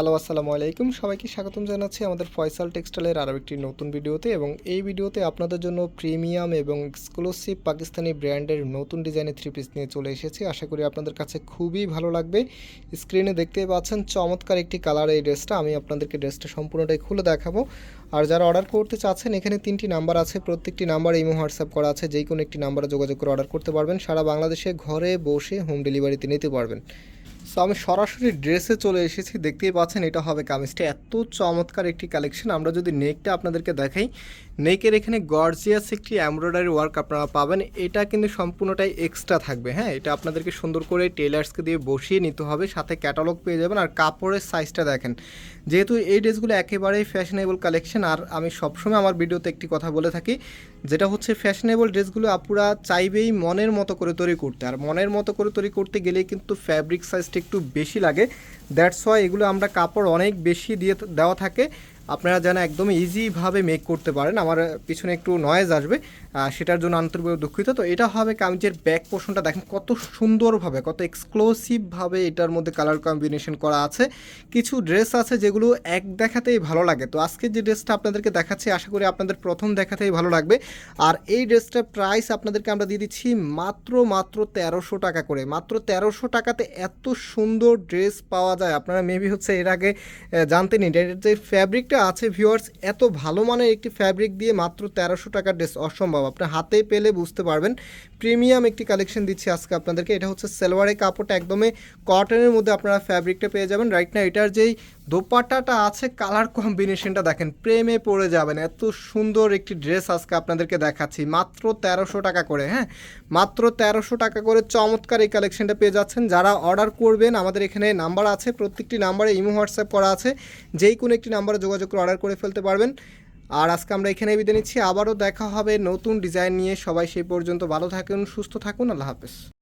Hello, আসসালামু আলাইকুম। সবাইকে স্বাগতম জানাচ্ছি আমাদের ফয়সাল টেক্সটাইলের আরও একটি নতুন ভিডিওতে এবং এই ভিডিওতে আপনাদের জন্য প্রিমিয়াম এবং এক্সক্লুসিভ পাকিস্তানি ব্র্যান্ডের নতুন ডিজাইনের থ্রি পিস নিয়ে চলে এসেছি। আশা করি আপনাদের কাছে খুবই ভালো লাগবে। স্ক্রিনে দেখতে পাচ্ছেন চমৎকার একটি কালার এই ড্রেসটা। আমি আপনাদেরকে ড্রেসটা সম্পূর্ণটাই খুলে দেখাবো। আর যারা অর্ডার করতে চাচ্ছেন, এখানে তিনটি নাম্বার আছে। প্রত্যেকটি নাম্বার ইমো হোয়াটসঅ্যাপ করা আছে। যেই কোনো একটি নাম্বারে যোগাযোগ করে অর্ডার করতে পারবেন। সারা বাংলাদেশে ঘরে বসে হোম ডেলিভারিতে নিতে পারবেন। সো আমি সরাসরি ড্রেসে চলে এসেছি, দেখতেই পাচ্ছেন এটা হবে কামিজটা। এত চমৎকার একটি কালেকশন আমরা যদি নেকটা আপনাদেরকে দেখাই নেকের এখানে গর্জিয়াস একটি এমব্রয়ডারি ওয়ার্ক আপনারা পাবেন। এটা কিন্তু সম্পূর্ণটাই এক্সট্রা থাকবে হ্যাঁ? এটা আপনাদেরকে সুন্দর করে টেলার্সকে দিয়ে বসিয়ে নিতে হবে, সাথে ক্যাটালগ পেয়ে যাবেন। আর কাপড়ের সাইজটা দেখেন, যেহেতু এই ড্রেসগুলো একেবারেই ফ্যাশনেবল কালেকশন আর আমি সবসময় আমার ভিডিওতে একটি কথা বলে থাকি, যেটা হচ্ছে ফ্যাশনেবল ড্রেসগুলো আপুরা চাইবেই মনের মতো করে তৈরি করতে। আর মনের মতো করে তৈরি করতে গেলে কিন্তু ফ্যাব্রিক সাইজটা একটু বেশি লাগে। দ্যাটস ওয়াই এগুলো আমরা কাপড় অনেক বেশি দিয়ে দেওয়া থাকে। আপনারা যেন একদম ইজিভাবে মেক করতে পারেন। আমার পিছনে একটু নয়েজ আসবে সেটার জন্য আন্তরিকভাবে দুঃখিত। তো এটা হবে কামিজের ব্যাক পোর্শনটা দেখেন কত সুন্দরভাবে কত এক্সক্লুসিভভাবে এটার মধ্যে কালার কম্বিনেশন করা আছে। কিছু ড্রেস আছে যেগুলো এক দেখাতেই ভালো লাগে। তো আজকে যে ড্রেসটা আপনাদেরকে দেখাচ্ছি আশা করি আপনাদের প্রথম দেখাতেই ভালো লাগবে। আর এই ড্রেসটার প্রাইস আপনাদেরকে আমরা দিয়ে দিচ্ছি মাত্র মাত্র তেরোশো টাকা করে। মাত্র তেরোশো টাকাতে এত সুন্দর ড্রেস পাওয়া যায়। আপনারা মেবি হচ্ছে এর আগে আহ, জানতেনই এর যে ফ্যাব্রিকটা আছে ভিউয়ার্স এত ভালো মানের একটি ফ্যাব্রিক দিয়ে মাত্র তেরোশো টাকার ড্রেস অসম্ভব। আপনার হাতে পেলে বুঝতে পারবেন। প্রিমিয়াম একটি কালেকশন দিচ্ছি আজকে আপনাদেরকে। এটা হচ্ছে সেলোয়ারের কাপড়টা একদমই কটনের মধ্যে আপনারা ফ্যাব্রিকটা পেয়ে যাবেন। রাইট না এটার যেই দোপাট্টাটা আছে কালার কম্বিনেশনটা দেখেন, প্রেমে পড়ে যাবেন। এত সুন্দর একটি ড্রেস আজকে আপনাদেরকে দেখাচ্ছি। মাত্র তেরোশো টাকা করে হ্যাঁ? মাত্র তেরোশো টাকা করে চমৎকার এই কালেকশনটা পেয়ে যাচ্ছেন। যারা অর্ডার করবেন, আমাদের এখানে নাম্বার আছে। প্রত্যেকটি নাম্বারে ইমো হোয়াটসঅ্যাপ করা আছে। যেই কোনো একটি নাম্বারে যোগাযোগ করে অর্ডার করে ফেলতে পারবেন। আর আজকে আমরা এখানে বিদায় নিচ্ছি। আবারও দেখা হবে নতুন ডিজাইন নিয়ে। সবাই সেই পর্যন্ত ভালো থাকুন, সুস্থ থাকুন। আল্লাহ হাফেজ।